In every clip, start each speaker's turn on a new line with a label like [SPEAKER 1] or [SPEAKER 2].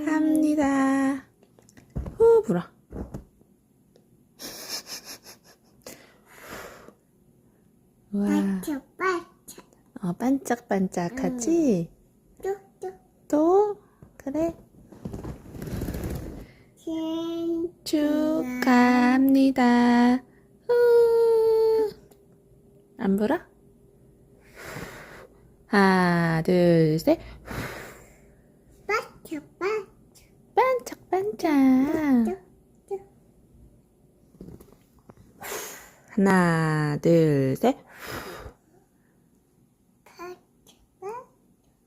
[SPEAKER 1] 축하합니다. 후 불어. 와,
[SPEAKER 2] 반짝 반짝
[SPEAKER 1] 어, 반짝반짝하지?
[SPEAKER 2] 뚝뚝
[SPEAKER 1] 또 그래. 축하합니다. 후. 안 불어? 하나, 둘, 셋.
[SPEAKER 2] 반짝 반짝 뚝뚝
[SPEAKER 1] 하나, 둘, 셋.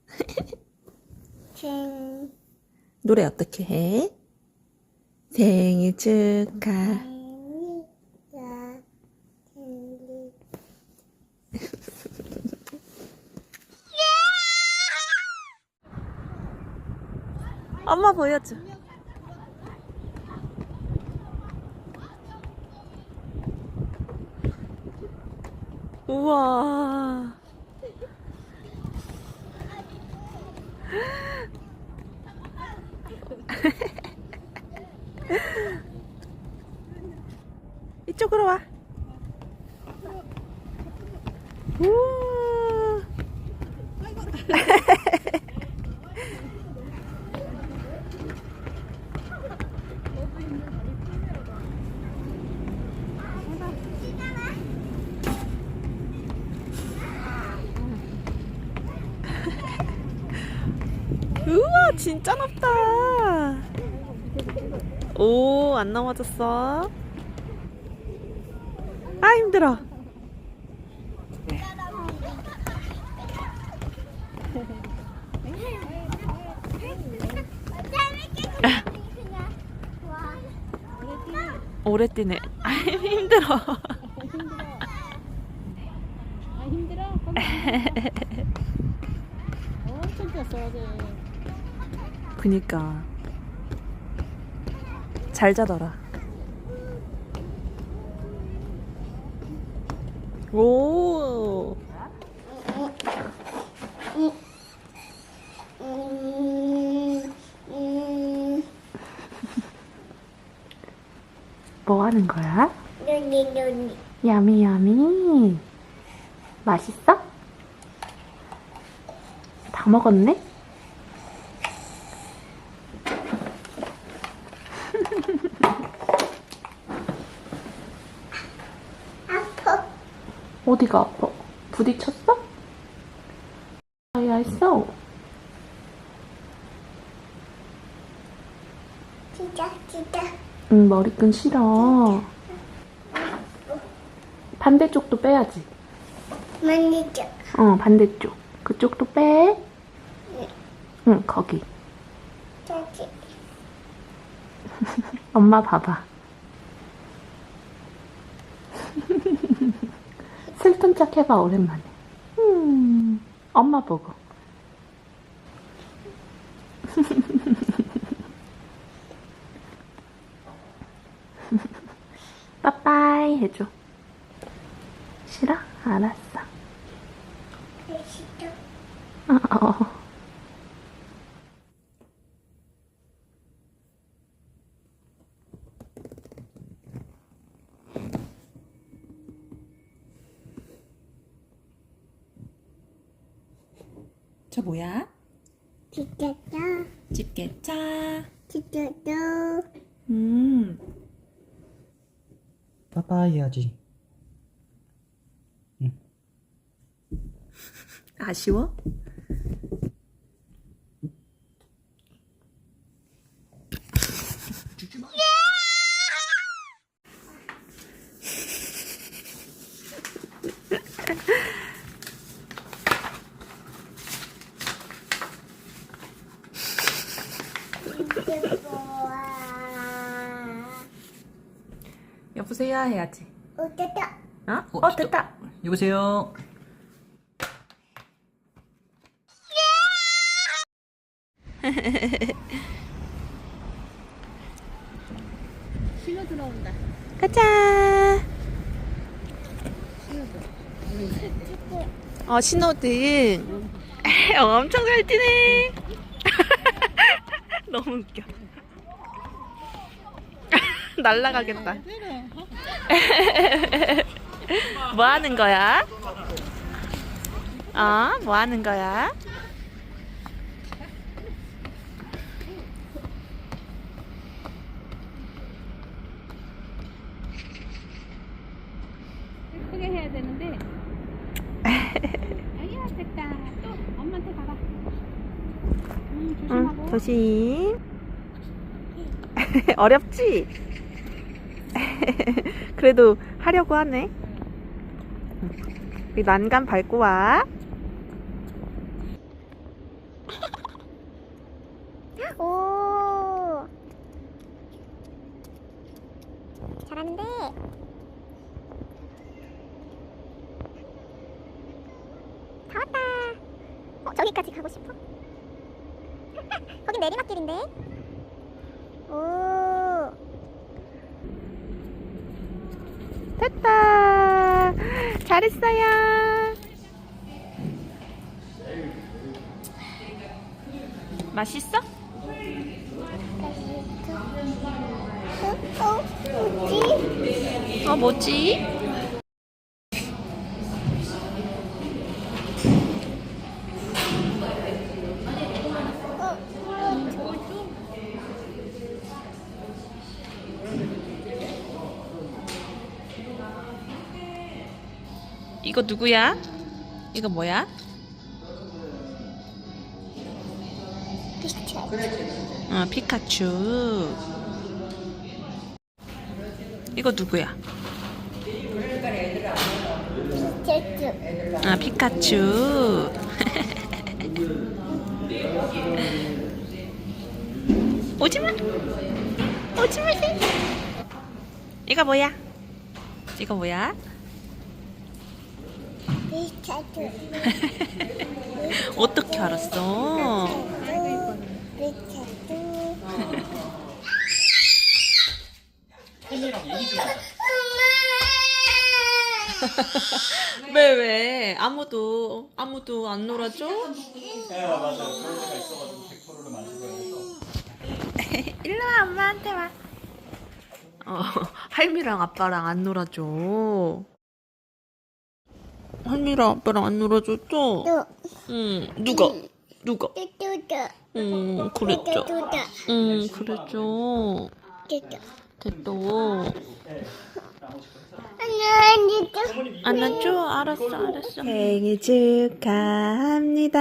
[SPEAKER 1] 노래 어떻게 해? 생일 축하. 엄마 보여줘. 우와. 이쪽으로 와. 우와. 우와 진짜 높다. 오 안 넘어졌어. 아 힘들어. 오래 뛰네. 아 힘들어.
[SPEAKER 3] 아 힘들어? 엄청 뛰었어 어제
[SPEAKER 1] 그니까 잘 자더라 오
[SPEAKER 2] 음, 음,
[SPEAKER 1] 뭐 하는 거야?
[SPEAKER 2] 눈이 눈이
[SPEAKER 1] 야미 야미 맛있어? 다 먹었네? 어디가 아파? 부딪혔어? 아야 했어?
[SPEAKER 2] 진짜 진짜.
[SPEAKER 1] 응 머리끈 싫어. 반대쪽도 빼야지.
[SPEAKER 2] 만지자
[SPEAKER 1] 어 반대쪽. 그쪽도 빼. 응, 거기.
[SPEAKER 2] 저기.
[SPEAKER 1] 엄마 봐봐 슬픈 척 해봐 오랜만에. 음, 엄마 보고. 빠빠이 해줘. 싫어? 알았어.
[SPEAKER 2] 맛있다
[SPEAKER 1] 어. 저 뭐야?
[SPEAKER 2] 진짜다
[SPEAKER 1] 집게차.
[SPEAKER 2] 진짜다
[SPEAKER 1] 음.
[SPEAKER 4] 빠빠이 해야지.
[SPEAKER 1] 아쉬워? 여보세요 해야지.
[SPEAKER 2] 어쩌다
[SPEAKER 1] 어? 어 됐다.
[SPEAKER 4] 여보세요.
[SPEAKER 3] 신호 들어온다
[SPEAKER 1] 가자. 어 신호등. 엄청 잘 뛰네. 너무 웃겨. 날라가겠다.
[SPEAKER 3] 그래.
[SPEAKER 1] 뭐 하는 거야? 어? 뭐 하는 거야?
[SPEAKER 3] 크게 해야 되는데. 아야 됐다. 또 엄마한테 가라. 음 조심하고.
[SPEAKER 1] 응, 조심. 어렵지? 그래도 하려고 하네. 이 난간 밟고 와.
[SPEAKER 2] 오. 잘하는데. 다 왔다. 어, 저기까지 가고 싶어? 거긴 내리막길인데. 오.
[SPEAKER 1] 됐다. 잘했어요. 맛있어?
[SPEAKER 2] 어? 어? 뭐지?
[SPEAKER 1] 이거 누구야? 이거 뭐야?
[SPEAKER 2] 비슷해.
[SPEAKER 1] 어, 피카츄. 이거 누구야?
[SPEAKER 2] 비슷해.
[SPEAKER 1] 아, 피카츄. 오지마. 오지마. 이거 뭐야? 이거 뭐야? 어떻게 알았어? 왜, 왜? 아무도, 아무도 안 놀아줘?
[SPEAKER 5] 네 맞아요 그럴 때가 있어가지고 100%를 만들어야 해서
[SPEAKER 1] 일로 와, 엄마한테 와. 어, 할미랑 아빠랑 안 놀아줘. 할미랑 아빠랑 안 놀아줬죠?
[SPEAKER 2] 또,
[SPEAKER 1] 응, 누가? 누가?
[SPEAKER 2] 또, 또, 또.
[SPEAKER 1] 응, 그랬죠.
[SPEAKER 2] 또, 또, 또.
[SPEAKER 1] 응, 그랬죠. 됐어.
[SPEAKER 2] 아니, 또.
[SPEAKER 1] 안아줘? 알았어, 알았어. 생일 축하합니다.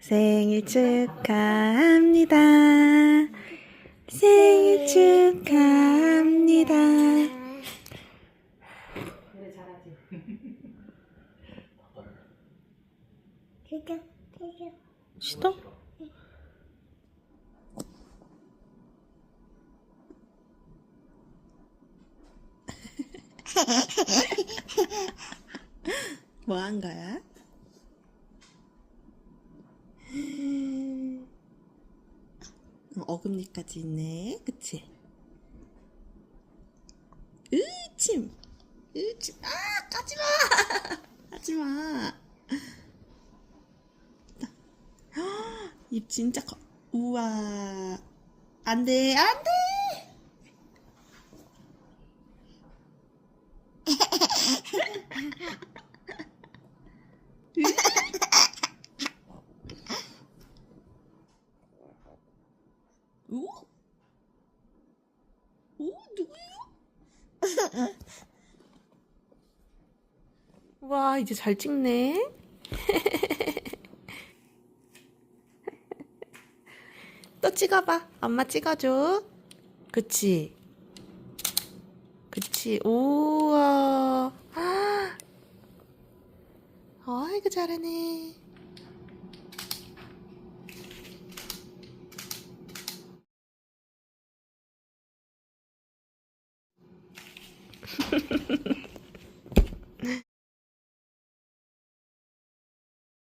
[SPEAKER 1] 생일 축하합니다. 생일 축하합니다.
[SPEAKER 2] 또, 또.
[SPEAKER 1] 싫어? 뭐 한 거야? 어금니까지 있네, 그치? 으침! 으침! 아! 까지마! 하지마! 입 진짜 커. 우와. 안 돼, 안 돼! 와, 이제 잘 찍네. 또 찍어봐. 엄마 찍어줘. 그치? 그치? 우와. 아. 아이고, 잘하네.